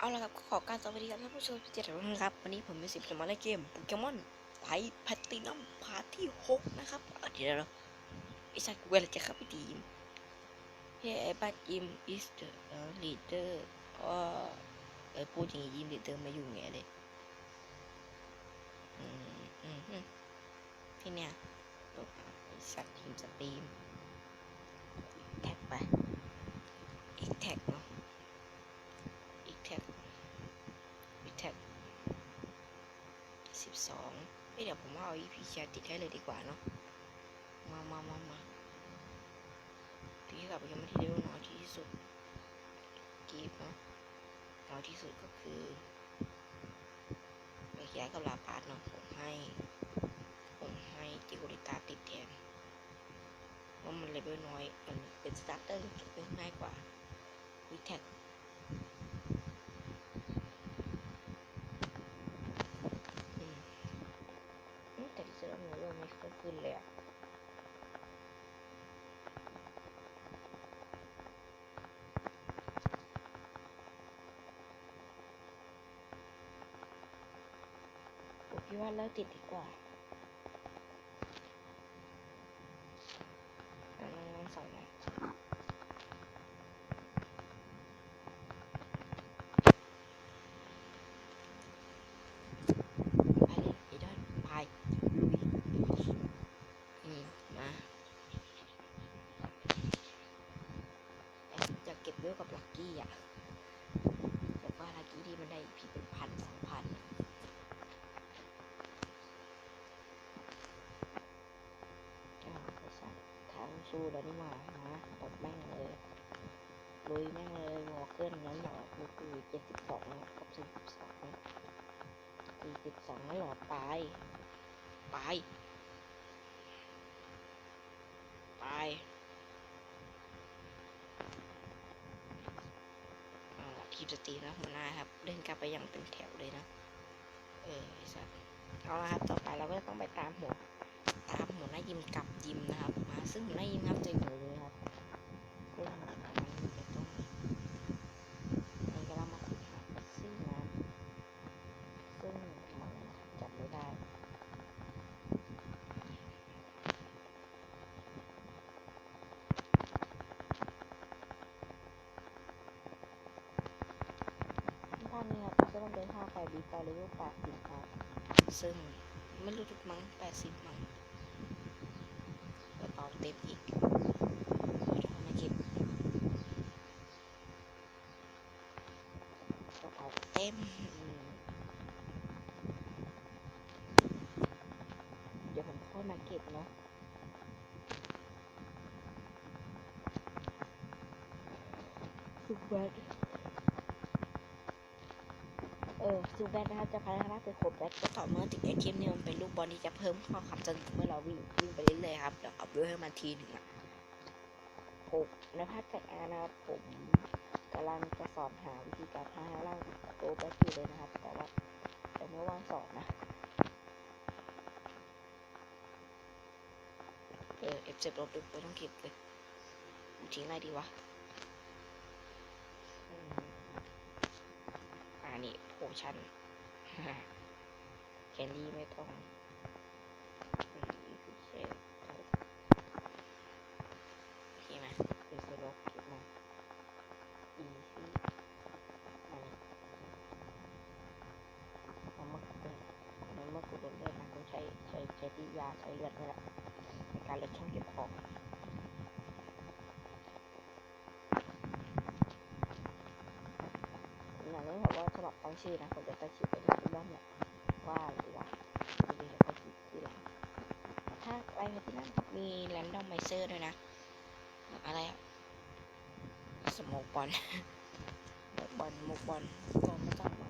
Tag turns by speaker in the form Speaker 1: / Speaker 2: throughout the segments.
Speaker 1: เอาละครับขอการสวัสดีครับท่านผู้ชมที่เจ็ดทุกท่านครับ วันนี้ผมมีสิบจะมาเล่นเกมโปเกมอนไพแพตตินัมพาร์ทที่หกนะครับเดี๋ยวเราไอ้สัตว์กูเวลจะเข้าไปทีมเฮ้ยบัตยิม is the uh, leader อ๋อเออพูดอย่างนี้ยิม leader มาอยู่ไงเลยอืมอืมอืมพี่เนี่ยตัวไอ้สัตว์ทีมสตรีมแท็กไปอีกแท็กเนาะ อีกแท็กอีกแท็ก สิบสองเดี๋ยวผมว่าเอา EP แชร์ติดให้เลยดีกว่าเนาะ มามามามาพี่กลับไปยังไม่ที่เร็วน้อยที่สุดกีบเนาะน้อยที่สุดก็คือไปย้ายกับลาปาดเนาะผมให้ ผมให้จิโกริตาติดแทนเพราะมันเลเวลน้อย มันเป็นสตาร์เตอร์เป็นง่ายกว่าวิแท็ก อืมอืมแต่ที่เสื้อหนูยังไม่ค่อยขึ้นเลยอะ วดว่าเลิกติดดีกว่าอะลองลองสองหน่อยไปเลยไอ้ดอนไปลุยอืมมาแอบจะเก็บเวลกับลักกี้อะแต่ว่าลักกี้ที่มันได้พีเป็นพันสองพันอะอ่าไอ้สัสทางสู้แล้วนี่หว่านะตบแม่งเลยลุยแม่งเลยวอลเกิลนั้นหรอกูคือเจ็ดสิบสองกับสี่สิบสองสี่สิบสองแล้วหรอตายตายตายเอาล่ะทีมสตีนะหัวหน้าครับเดินกลับไปอย่างเป็นแถวเลยนะ เออไอ้สัสเอาละครับ ต่อไปเราก็ต้องไปตามหัว ตามหัวหน้ายิมกับยิมนะครับมาซึ่งหัวหน้ายิมครับจะอยู่เลยครับซึ่งมันจะต้องมันกำลังมาถึงหาแท็กซี่นะซึ่งมันจับไม่ได้ท่านนี้ครับก็ต้องเป็นท่าไฟบีฟอร์เลเวลแปดสิบครับซึ่งไม่รู้ทุกมั้งแปดสิบมั้ง เป๋าเต็มอีกเดี๋ยวเอมาเก็บกระเป๋าเต็มเดี๋ยวผมค่อยมาเก็บเนาะสุดแบด เออซูแบดนะครับจะพัฒนาเป็นโครบแบดก็ต่อเมื่อติดไอเทมเนี่ยมันเป็นลูกบอลที่จะเพิ่มข้อขับสนุกเมื่อเราวิ่งวิ่งไปเรื่อยๆครับเดี๋ยวอัพด้วยให้มันทีหนึ่งอะผมในภาคแตกอานะครับผมกำลังจะสอนหาวิธีการพัฒนาร่างโตแบดอยู่เลยนะครับ แต่ว่าแต่ไม่ว่างสอนนะเออเอฟเจ็บลบดึกไปต้องเก็บเลยทิ้งอะไรดีวะอืมอ่า นี่โพชั่นแคนดี้ไม่ต้องอืมพิเศษโอเคไหมเป็นสลบเก็บมาอีซี่อันนี้เอามาเปิดในเมื่อกูโดนเลือดนะกูใช้ใช้ใช้ที่ยาใช้เลือดนี่แหละ ในการลดช่องเก็บของอย่างนี้แบบว่าฉบับ ตั้งชื่อนะผมจะตั้งชื่อไปที่บ้านเนี่ยว่าอะไรดีวะจะมีแล้วก็ชื่อที่หลังถ้าไปที่นั่นมีแรนดอมไมเซอร์ด้วยนะ อะไรอะสโมกบอลหมกบอลหมกบอลกองมาจากไหน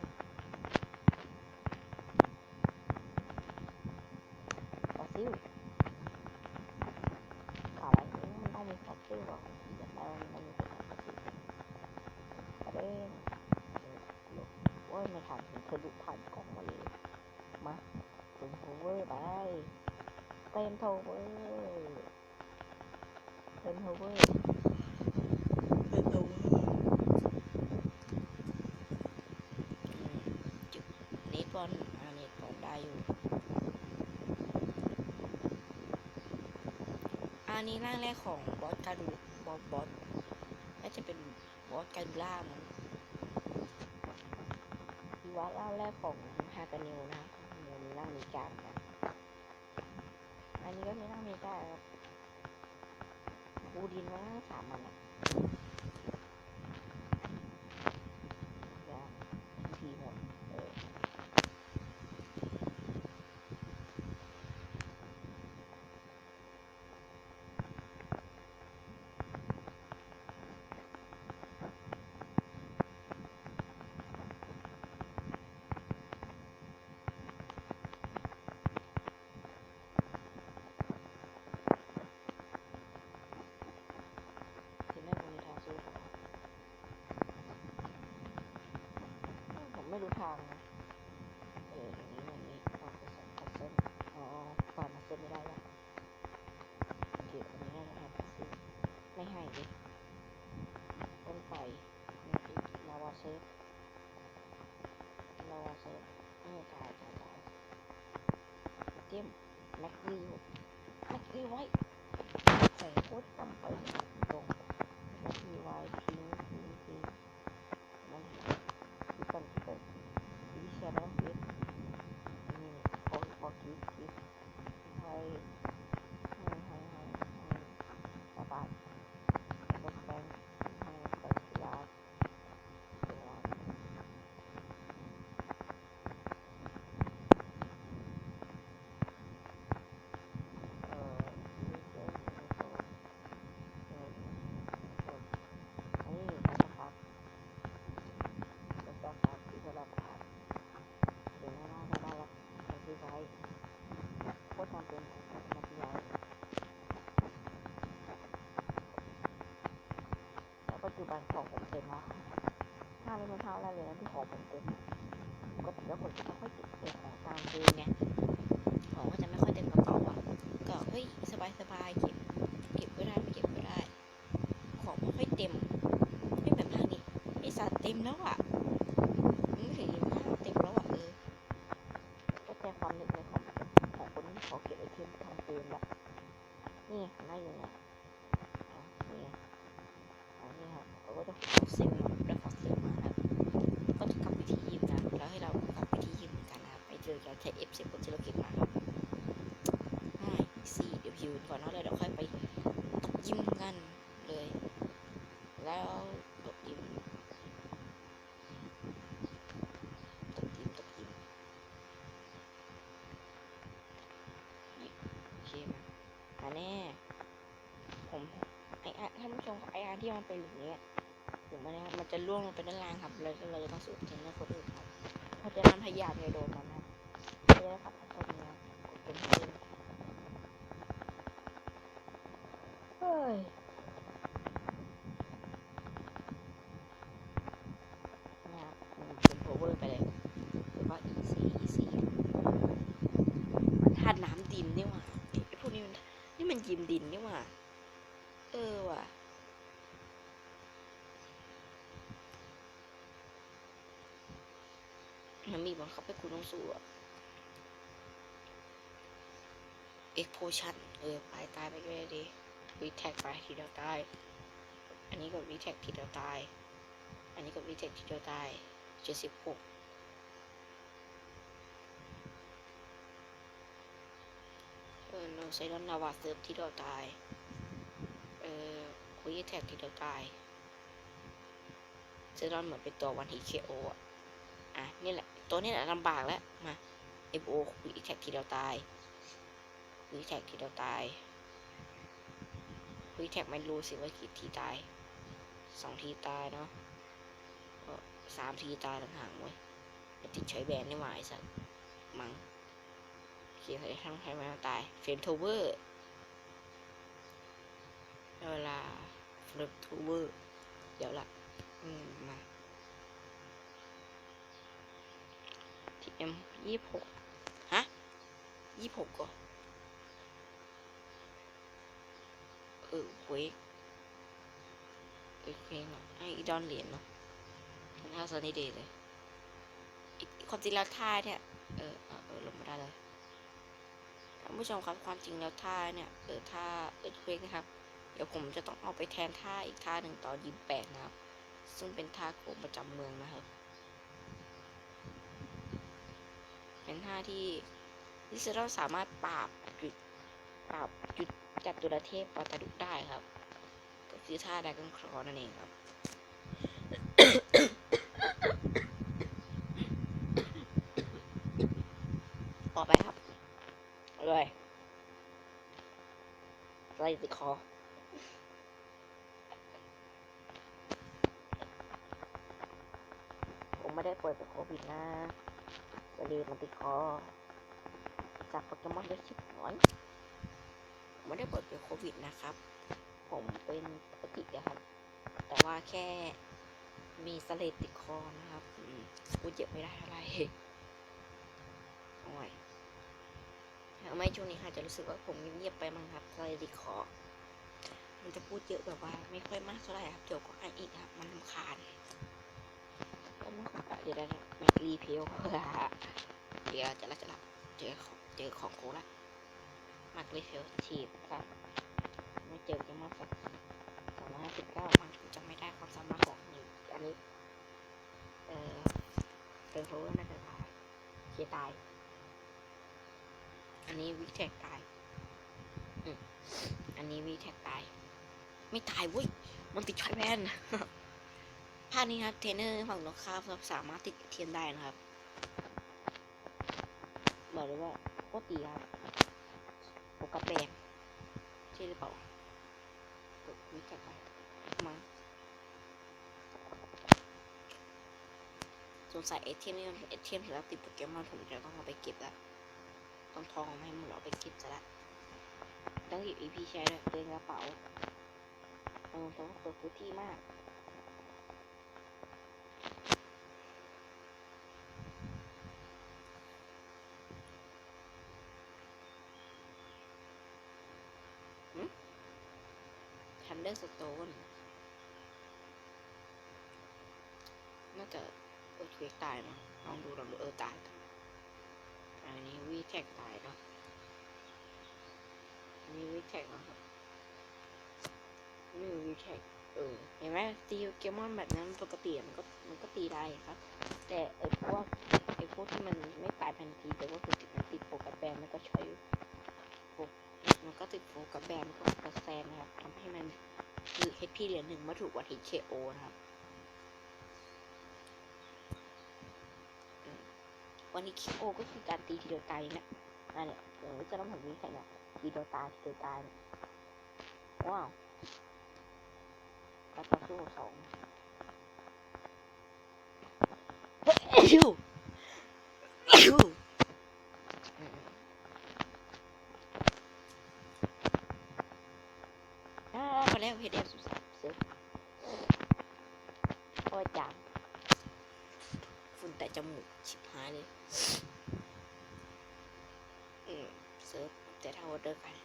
Speaker 1: ฟอสซิล อะไรนี่มันต้องมีฟอสซิลหรอกที่จะได้มันมีฟอสซิลประเด็น ว่าไม่ถามถึงทะลุผ่านกล่องมาเลย มาถึงโฮเวอร์ไป เต็มโฮเวอร์เต็มโฮเวอร์เต็มโฮเวอร์เนตบอลอ่าเนตบอลได้อยู่ อันนี้ร่างแรกของบอสการูบอสบอสน่าจะเป็นบอสการูล่ามั้งอี วาร่างแรกของฮากานิวนะเดี๋ยวมีร่างมีการนะอันนี้ก็มีร่างมีการครับบูดินมาร่าสามมันอะยากทีหมดเออ ที่แม่คนนี้ทางสู้เขาผมไม่รู้ทางนะ เอออย่างนี้อย่างนี้เอาไปใส่พัซเซิลอ๋อผ่านพัซเซิลไม่ได้ละโอเคอันนี้น่าจะทำพัซเซิลไม่ให้ดิต้นไปนี่คือลาวาเซิร์ฟลาวาเซิร์ฟไม่ ตายตายตายเต็มแม็กวิวแม็กวิวไว้ใส่โคตรต่ำไปตรงแม็กวิวไว้ทิ้งทิ้งทิ้งมันคือก่อนคิดก่อนวิเชียร์ต้องคิดนี่พอพอคิดคิดไว้ให้ให้ให้ให้ตาบาดแล้วก็แฟนให้ไปกีฬากีฬาเอ่อนี่เกิดนี่เกิดเกิดเกิดอันนี้รัชพัฒน์รัชพัฒน์ที่สลับพัฒน์เดี๋ยวหน้าหน้าหน้าละมันคือไว้ โคตรจำเป็นของการนักย้ายันของผมเต็มแล้วถ้าไม่เป็นเท่าแรเลยนะที่ของผมเต็มปกติแล้วผมจะไม่ค่อยเก็บเก็บของตามเดือนไงของก็จะไม่ค่อยเต็มกระเป๋าอะก็เฮ้ยสบายสบายเก็บเก็บก็ได้ไม่เก็บก็ได้ ของไม่ค่อยเต็มไม่แบบนั้นนี่ไอสัตว์เต็มแล้วอะไม่ถึงยี่ห้าเต็มแล้วอะเออก็แต่ความนึกในของของคนที่เขาเก็บไอเทมทำปืนละนี่น่าอยู่เนี่ยอ๋อนี่อ๋อนี่ครับเขาก็จะขอซิลมาได้ขอซิลมาครับก็จะกลับไปที่ยิมนะ แล้วให้เรากลับไปที่ยิมเหมือนกันนะครับ ไปเจอกันใช้เอฟเซคนที่เราเก็บมาครับไม่ สี่ก่อนเนาะแล้วเดี๋ยวค่อยไปตกยิ้มกันเลย แล้วตกยิ้มตกยิมตกยิมโอเคมามาแน่ผมไออาท่านผู้ชมไออาร์ที่มันเป็นอย่างเงี้ยถึงมันนะครับมันจะล่วงลงไปด้านล่างครับเลยก็เลยต้องสูดทิ้งให้คนอื่นครับเพราะฉะนั้นพยายามอย่าโดนมันนะครับไม่ได้ครับตรงนี้เป็นเส้น เฮ้ยนะครับเป็นโอเวอร์ไปเลยหรือว่า easy easy มันธาตุน้ำดินนี่หว่าไอ้พวกนี้มันนี่มันยิมดินนี่หว่า เออว่ะมันมีบังคับให้คุณต้องสู้อะเอ็กโพชันเออ ไปตายไปก็ได้ดี วีแท็กไปทีเดียวตาย อันนี้กับวีแท็กทีเดียวตาย อันนี้กับวีแท็กทีเดียวตายเจ็ดสิบหกเออโนไซรอนนาวาเซิร์ฟที่เราตาย เออคุยแท็กที่เราตายไซรอนเหมือนเป็นตัววันทีเคโออะ อะ นี่แหละ ตัวนี้แหละลำบากแล้ว มาเอฟโอคุยแท็กที่เราตายคุยแท็กที่เราตาย คุยแท็กไม่รู้สิว่ากี่ทีตายสองทีตายเนาะก็สามทีตายต่างหากเว้ยต่ติดใช้แบนนี่หว่าไอ้สัสมังเขียนใส่ทั้งใครมาตายเฟรมโทเวอร์เวลาเฟรมโทเวอร์เดี๋ยวละอืมมาทีเอ็มยี่หกฮะยี่หกก่อ เออเว้ยเออเพลงอะไออีดอนเหรียญเนาะน่าสนิทดีเลยอีความจริงแล้วท่าเนี่ยเออเออเออลงมาได้เลยท่านผู้ชมครับความจริงแล้วท่าเนี่ยเออท่าเออเควกนะครับ เดี๋ยวผมจะต้องเอาไปแทนท่าอีกท่าหนึ่งตอนยิมแปดนะครับ ซึ่งเป็นท่าโกงประจำเมืองนะครับ เป็นท่าที่ลิซเราสามารถปราบหยุดปราบหยุด จัตุรเทพปาตาดุกได้ครับ ก็คือท่าดากอนครอนั่นเองครับต่อไปครับเลยไล่ติดคอผมไม่ได้เปิดเป็นโควิดนะสลีมันติดคอจากโปเกมอนได้ชิบหน่อย ไม่ได้เปิดเป็นโควิดนะครับ ผมเป็นปกตินะครับ แต่ว่าแค่มีสเลดติดคอนะครับอืมพูดเยอะไม่ได้อะไรโอ้ยทำไมช่วงนี้อาจจะรู้สึกว่าผมเงียบๆไปมั้งครับสเลดติดคอมันจะพูดเยอะแบบว่าไม่ค่อยมากเท่าไหร่ครับ เดี๋ยวก็อ่านอีกครับ มันรำคาญก็ไม่ค่อยเดี๋ยวได้แม็กรีเพลเดี๋ยวจะละจะละเจอของเจอของกูละ มักรีเพลฉีดครับ ไม่เจอกันมาสักสองร้อยห้าสิบเก้ามันจำไม่ได้ความสามารถของนี่อันนี้ เออเป็นโรน่าจะตายเชียตาย อันนี้วิกแท็กตายอืมอันนี้วิกแท็กตาย ไม่ตายเว้ย มันติดชายแวนภาคนี้ครับเทรนเนอร์ฝั่งตรงข้ามครับสามารถติดเทียนได้นะครับ บอกเลยว่าโคตรดีครับ กระแปงใช่หรือเปล่ากดวิจัยไปมาสงสัยไอเทมนี่มันเป็นไอเทมสำหรับติดโปเกมอนผมจะต้องเอาไปเก็บล้วต้องทองมาให้มันเอาไปเก็บซะละต้องหยิบอีพีใช้ด้วยเต็งกระเป๋าเออต้องเปิดพื้นที่มาก เดอร์สโตนน่าจะเออเควกตายเนาะลองดูลองดูเออตายอันนี้วีแท็กตายเนาะอันนี้วีแท็กนะครับนี่วีแท็กเออเห็นไหมตีเกมอนแบบนั้นปกติมันก็มันก็ตีได้ครับ แต่ไอ้พวกไอ้พวกที่มันไม่ตายทันทีแต่ว่าคือติดมันติดโปรแกรมมันก็ใช้โปรมันก็ติดโปรแกรมมันก็กระแซนนะครับทำให้มัน คือ HP เหลือหนึ่งเมื่อถูกวัด HKO นะครับ วันนี้ KO ก็คือการตีทีเดียวตายนะอันนี่ยอย่างนี้จะต้องผมมีแข่งอะทีเดียวตายทีเดียวตายว้าวการต่อสู้สองเอ้ยูเอ้ยูอืมอ่า มาแล้วเฮดเอฟสุดสับเสือโอ้ยจามฝุ่นแต่จมูกชิบหายเลย อืมเซิร์ฟจะเท่าเดิมกัน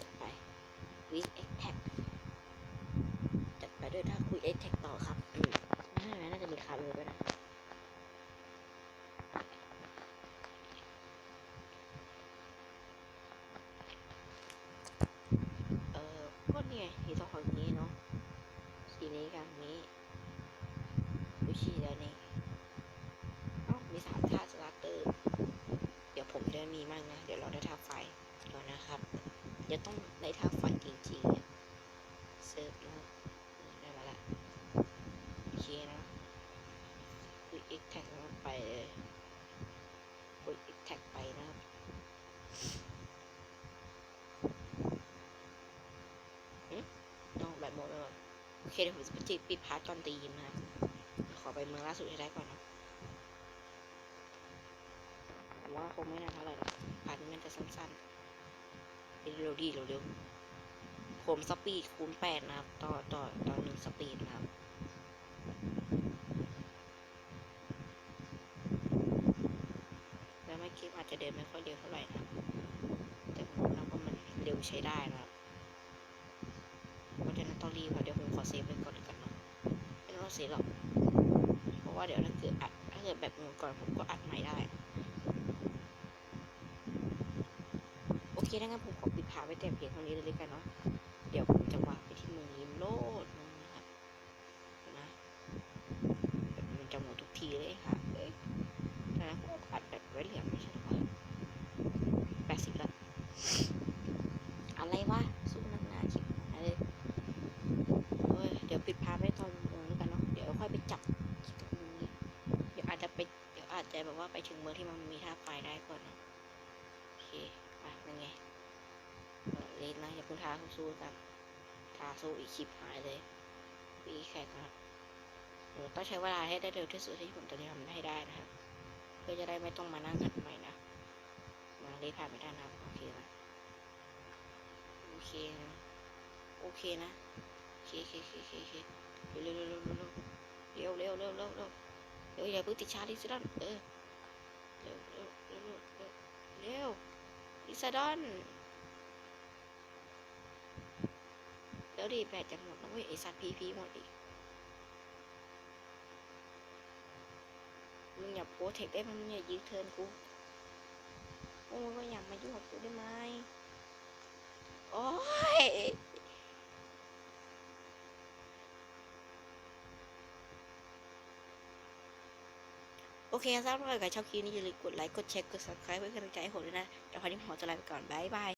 Speaker 1: จัดไปวิกเอ็กแท็กจัดไปด้วยถ้าคุยเอ็กแท็กต่อครับ อืมน่าน่าจะมีคาร์เลยด้วยนะ เออก็เนี่ยสีทองของนี้เนาะ สีนี้กับนี้ วิชีแล้วนี่เอ้ามีสามท่าสตาร์เตอร์ เดี๋ยวผมจะมีมั่งนะ เดี๋ยวเราได้ท่าไฟก่อนนะครับ เดี๋ยวต้องได้ท่าไฟจริงๆเนี่ยเซิร์ฟนะได้มาละโอเคนะคุยอีกแท็กไปเลยคุยอีกแท็กไปนะครับต้องแบบโมดไปก่อนโอเคเดี๋ยวผมจะไปจิปิดพาร์ทจอนตีมนะครับ อไปเมืองล่าสุดให้ได้ก่อนนะผมว่าคงไม่นานเท่าไหร่หรอกพาร์ทนี้มันจะสั้นๆเร็วดีเร็วๆผมสปีดคูณแปดนะครับ ต่อต่อต่อหนึ่งสปีดนะครับแล้วเมื่อกี้อาจจะเดินไม่ค่อยเร็วเท่าไหร่นะแต่ผมว่าก็มันเร็วใช้ได้นะครับต้องรีบอะเดี๋ยวผมขอเซฟไว้ก่อนกันเนาะไม่ต้องเซฟหรอก ว่าเดี๋ยวถ้าเกิดอัดถ้าเกิดแบบหมดก่อนผมก็อัดใหม่ได้ โอเคถ้างั้นผมขอปิดพาไว้แต่เพียงเท่านี้เลยกันเนาะเดี๋ยวผมจะวางไปที่เมืองลิมโลดนึงนะครับนะแบบมันจะหมดทุกทีเลยค่ะเอ้ยแต่นะผมอัดแบบไว้เหลือไม่ใช่หรอแปดสิบละ ไปถึงเมืองที่มันมีท่าไฟได้ก่อนนะโอเคไปนั่นไงเลนนะอย่าเพิ่งท้าสู้ๆกันท้าสู้อีกคลิปหายเลยปีแข่งนะครับต้องใช้เวลาให้ได้เร็วที่สุดที่ผมจะทำให้ได้นะครับ เพื่อจะได้ไม่ต้องมานั่งกันใหม่นะ มาเลนผ่านไม่ได้นะโอเคนะโอเคนะโอเคนะโอเคโอเคโอเคโอเคเคเร็วเร็วเร็วเร็วเร็วเร็วเร็วเร็วเร็วเร็วอย่าเพิ่งติดชาร์จลิซาดอนเออเร็วเร็วเร็วเร็วเร็วอิซาดอนแล้วดีแบตจะหมดแล้วเว้ยไอสัตว์พีพีหมดอีกมึงอย่าโพสเทคได้ไหมมึงอย่ายื้อเทินกูโอ้ยก็อย่ามายุ่งกับกูได้ไหมโอ้ย โอเคครับสำหรับใครชอบคลิปนี้อย่าลืมกดไลค์ กดแชร์ กด subscribe เพื่อเป็นกำลังใจให้ผมด้วยนะแต่วคราวนี้ผมขอตัวลาไปก่อน บ๊ายบาย